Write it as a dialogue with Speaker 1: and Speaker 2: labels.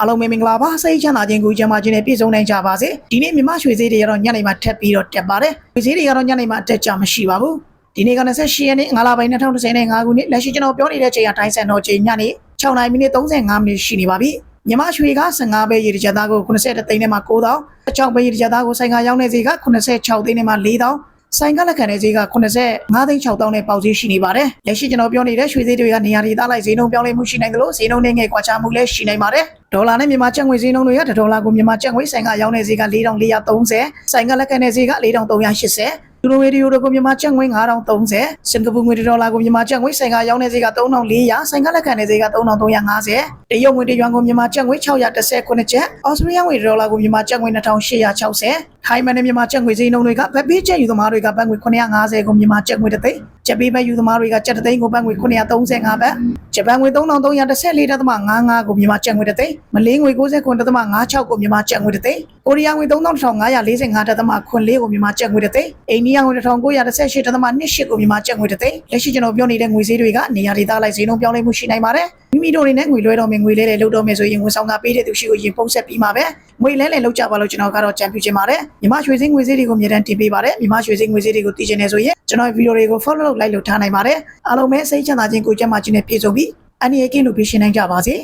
Speaker 1: အားလုံးပဲမင်္ဂလာပါစိတ်ချမ်းသာခြင်းကိုကြံပါခြင်းနဲ့ပြည့်စုံနိုင်ကြပါစေဒီနေ့မြမရွှေသေးတွေကတော့ညနေမှထပ်ပြီးတော့တက်ပါတယ်ရွှေသေးတွေကတော့ညနေမှတက်ကြမရှိပါဘူးဒီနေ့က28ရက်နေ့5လပိုင်း2025ခုနှစ်လက်ရှိကျွန်တော်ပြောနေတဲ့ချိန်ကတိုင်းဆန်တော့ချိန်ညနေ6နာရီမိနစ်35မိနစ်ရှိနေပါပြီမြမရွှေက15ပဲရေတကြသားကို80သိန်းနဲ့မှ9000အချောင်းပဲရေတကြသားကိုဆိုင်ကရောင်းနေစီက86သိန်းနဲ့မှ4000ဆိုင်ကလက်ခံတဲ့ဈေးက85သိန်း6000နဲ့ပေါက်ဈေးရှိနေပါတယ်။လက်ရှိကျွန်တော်ပြောနေတဲ့ရွှေဈေးတွေကနေရာဒေသလိုက်ဈေးနှုန်းပြောင်းလဲမှုရှိနိုင်တယ်လို့ဈေးနှုန်းနဲ့ငယ်ကွာခြားမှုလည်းရှိနိုင်ပါတယ်။ ဒေါ်လာနဲ့မြန်မာကျပ်ငွေဈေးနှုန်းတွေကဒေါ်လာကိုမြန်မာကျပ်ငွေဆိုင်ကရောင်းတဲ့ဈေးက4430ဆိုင်ကလက်ခံတဲ့ဈေးက4380ယူရိုဝေဒီယိုတို့ကိုမြန်မာကျပ်ငွေ9030စင်ကာပူငွေဒေါ်လာကိုမြန်မာကျပ်ငွေဆိုင်ကရောင်းတဲ့ဈေးက3400ဆိုင်ကလက်ခံတဲ့ဈေးက3350တရုတ်ငွေတရွမ်ကိုမြန်မာကျပ်ငွေ619ကျပ်အော်စတြေးလျငွေဒေါ်လာကိုမြန်မာကျပ်ငွေ2860ထိုင်းမန်နဲ့မြန်မာကျပ်ငွေဈေးနှုန်းတွေကဗက်ပေးကျပ်ယူသမားတွေကဘတ်ငွေ950ကိုမြန်မာကျပ်ငွေတစ်သိန်း ကျပ်ပေးဘတ်ယူသမားတွေကကျပ်တစ်သိန်းကိုဘတ်ငွေ935ဘတ်ဂျပန်ငွေ3314.55ကိုမြန်မာကျပ်ငွေတစ်သိန်းမလေးငွေ69.56ကိုမြန်မာကျပ်ငွေတစ်သိန်းကိုရီးယားငွေ3545.54ကိုမြန်မာကျပ်ငွေတစ်သိန်းအိန္ဒိယငွေ1918.28ကိုမြန်မာကျပ်ငွေတစ်သိန်းလက်ရှိကျွန်တော်ပြောနေတဲ့ငွေဈေးတွေကနေရာဒေသလိုက်ဈေးနှုန်းပြောင်းလဲမှုရှိနိုင်ပါတယ်မိမိတို့တွေနဲ့ငွေလွှဲတော်မယ်ငွေလဲလဲလုပ်တော်မယ်ဆိုရင်ငွေဆောင်ကပေးတဲ့သူရှိကိုရင်ပုံဆက်ပြီးမှာပဲငွေလဲလဲလုပ်ကြပါလို့ကျွန်တော်ကတော့ကြံပြချင်ပါတယ်မြန်မာရွှေစင်းငွေဈေးတွေကိုအမြဲတမ်းတင်ပေးပါတယ်မြန်မာရွှေစင်းငွေဈေးတွေကိုသိချင်နေဆိုရင် ကျွန်တော်ဗီဒီယိုတွေကို follow လုပ် like လုပ်ထားနိုင်ပါတယ်အားလုံးပဲစိတ်ချမ်းသာခြင်းကိုကြံ့မာခြင်းနဲ့ပြည့်စုံပြီးအနည်းအကင်းလို့ပြရှင်းနိုင်ကြပါစေ